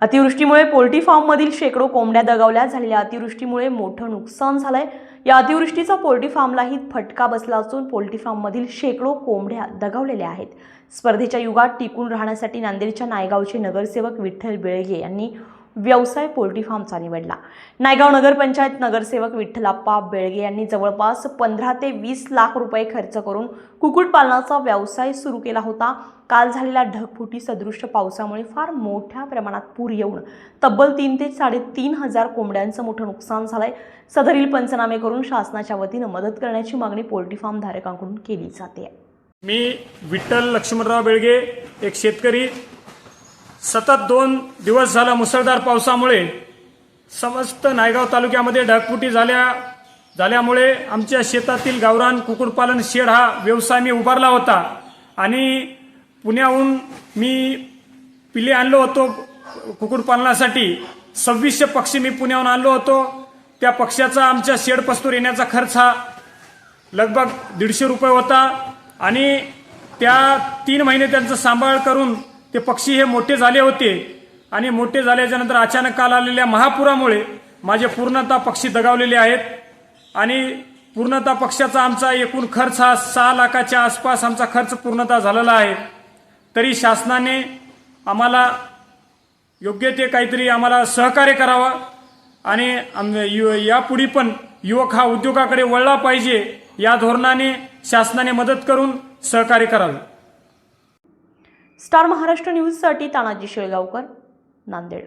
अतिवृष्टीमुळे पोल्ट्री फार्ममधील शेकडो कोंबड्या दगावल्या झालेल्या अतिवृष्टीमुळे मोठं नुकसान झालंय. या अतिवृष्टीचा पोल्ट्री फार्मलाही फटका बसला असून पोल्ट्री फार्ममधील शेकडो कोंबड्या दगावलेल्या आहेत. स्पर्धेच्या युगात टिकून राहण्यासाठी नांदेडच्या नायगावचे नगरसेवक विठ्ठल बिळगे यांनी व्यवसाय पोल्ट्री फार्मचा निवडला. नायगाव नगरपंचायत नगरसेवक विठ्ठलाप्पा बेळगे यांनी जवळपास पंधरा ते वीस लाख रुपये खर्च करून कुक्कुटपालनाचा व्यवसाय सुरू केला होता. काल झालेल्या ढगफुटी सदृश पावसामुळे फार मोठ्या प्रमाणात पूर येऊन तब्बल तीन ते साडेतीन हजार कोंबड्यांचं मोठं नुकसान झालंय. सदरील पंचनामे करून शासनाच्या वतीनं मदत करण्याची मागणी पोल्ट्री फार्म धारकांकडून केली जाते. मी विठ्ठल लक्ष्मणराव बेळगे एक शेतकरी सतत दोन दिवस झाला मुसळधार पावसामुळे समस्त नायगाव तालुक्यामध्ये ढगफुटी झाल्या झाल्यामुळे आमच्या शेतातील गावरान कुक्कुटपालन शेड हा व्यवसाय मी उभारला होता. आणि पुण्याहून मी पिले आणलो होतो कुक्कुटपालनासाठी. सव्वीसशे पक्षी मी पुण्याहून आणलो होतो. त्या पक्ष्याचा आमच्या शेड पस्तूर येण्याचा खर्च हा लगभग दीडशे रुपये होता. आणि त्या तीन महिने त्यांचं सांभाळ करून ते पक्षी हे मोठे झाले होते. आणि मोठे झाल्याच्यानंतर अचानक काल आलेल्या महापुरामुळे माझे पूर्णतः पक्षी दगावलेले आहेत. आणि पूर्णतः पक्षाचा आमचा एकूण खर्च हा सहा लाखाच्या आसपास आमचा खर्च पूर्णतः झालेला आहे. तरी शासनाने आम्हाला योग्य ते काहीतरी आम्हाला सहकार्य करावं. आणि यु- यापुढे पण युवक हा उद्योगाकडे वळला पाहिजे या धोरणाने शासनाने मदत करून सहकार्य करावे. स्टार महाराष्ट्र न्यूजसाठी तानाजी शेळगावकर नांदेड.